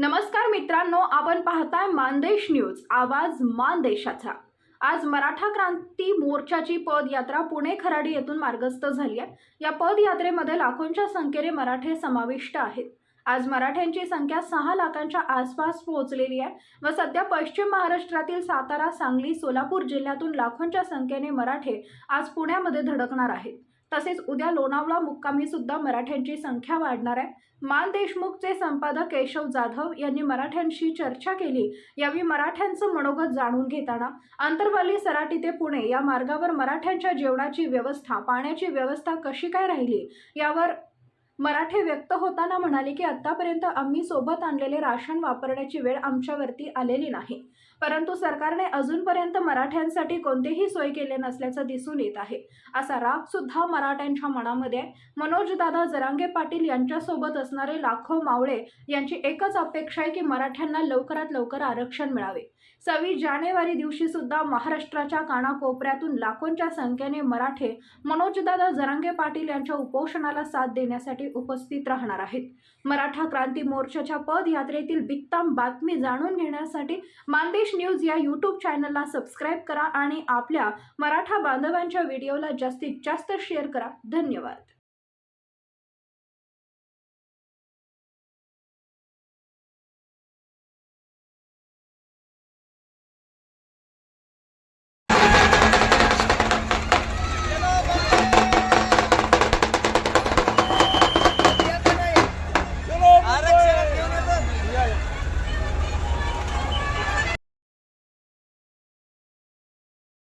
नमस्कार मित्रांनो आपण पाहताय मानदेश न्यूज आवाज मानदेशाचा. आज मराठा क्रांती मोर्चाची पदयात्रा पुणे खराडी येथून मार्गस्थ झाली आहे. या पदयात्रेमध्ये लाखोंच्या संख्येने मराठे समाविष्ट आहेत. आज मराठ्यांची संख्या सहा लाखांच्या आसपास पोहोचलेली आहे व सध्या पश्चिम महाराष्ट्रातील सातारा सांगली सोलापूर जिल्ह्यातून लाखोंच्या संख्येने मराठे आज पुण्यामध्ये धडकणार आहेत. तसेच उद्या लोणावळा मुक्कामी सुद्धा मराठ्यांची संख्या वाढणार आहे. मान देशमुखचे संपादक केशव जाधव यांनी मराठ्यांशी चर्चा केली. यावेळी मराठ्यांचं मनोगत जाणून घेताना अंतरवाली सराटी ते पुणे या मार्गावर मराठ्यांच्या जेवणाची व्यवस्था पाण्याची व्यवस्था कशी काय राहिली? यावर मराठे व्यक्त होताना म्हणाले की आतापर्यंत आम्ही सोबत आणलेले राशन वापरण्याची वेळ आमच्यावरती आलेली नाही. परंतु सरकारने अजूनपर्यंत मराठ्यांसाठी कोणतेही सोय केले नसल्याचं दिसून येत आहे. असा राग सुद्धा मराठ्यांच्या मनामध्ये आहे. मनोजदादा जरांगे पाटील यांच्यासोबत असणारे लाखो मावळे यांची एकच अपेक्षा आहे की मराठ्यांना लवकरात लवकर आरक्षण मिळावे. सव्वीस जानेवारी दिवशी सुद्धा महाराष्ट्राच्या कानाकोपऱ्यातून लाखोंच्या संख्येने मराठे मनोजदादा जरांगे पाटील यांच्या उपोषणाला साथ देण्यासाठी उपस्थित राहणार आहेत. मराठा क्रांती मोर्चाच्या पदयात्रेतील बित्ताम बातमी जाणून घेण्यासाठी मानदेश न्यूज या यूट्यूब चॅनलला सबस्क्राईब करा आणि आपल्या मराठा बांधवांच्या व्हिडिओला जास्तीत जास्त शेअर करा. धन्यवाद.